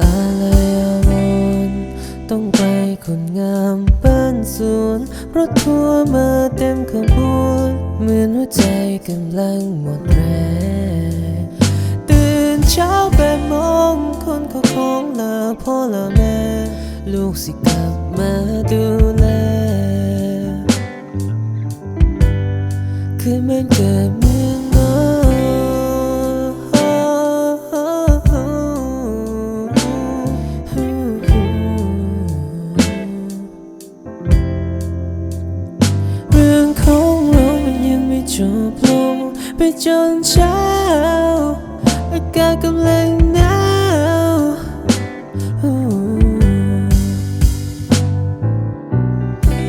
อะไรอาวนต้องไปคนงามบ้านสวนรถทัวร์มาเต็มขบวน เหมือนหัวใจกำลังหมดแรงตื่นเช้าแปดโมงคนเขาของลาพ่อลาแม่ ลูกสิกลับมาดู จบลงไปจนเช้า อากาศกำลังหนาว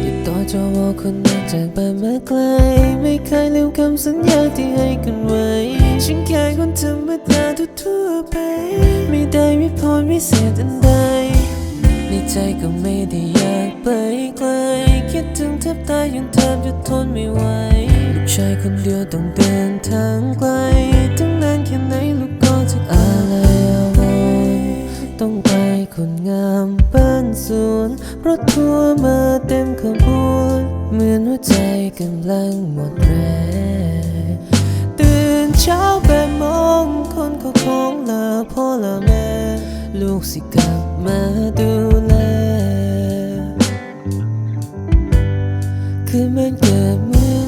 ติดต่อจอวอคนนั้นจากบ้านมาไกล ไม่เคยลืมคำสัญญาที่ให้กันไว้ ฉันแค่คนธรรมดาทั่วไป ไม่ได้มีพรวิเศษอันใดในใจก็ไม่ได้อยากไปไกล คิดถึงแทบตายยังแทบจะทนไม่ไหว ชายคนเดียวต้องเดินทางไกลถึงนานแค่ไหนลูกก็จะอะไรอาวรต้องไปคนงามบ้านสวนรถทัวร์มาเต็มขบวนเหมือนหัวใจกำลังหมดแรงตื่นเช้าแปดโมงคนเขาของลาพ่อลาแม่ ลูกสิกลับมาดูแลคือมันเกิดเมือ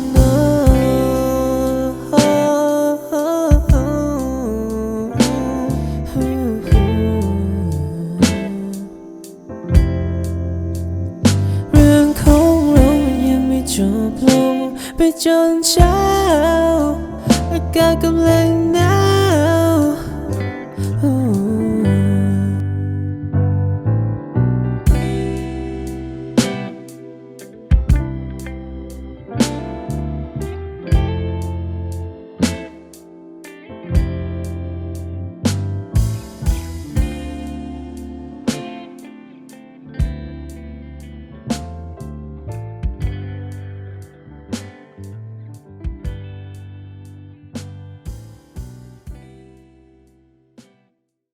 ไม่จบลงไปจนเช้า อากาศกำลังหนาว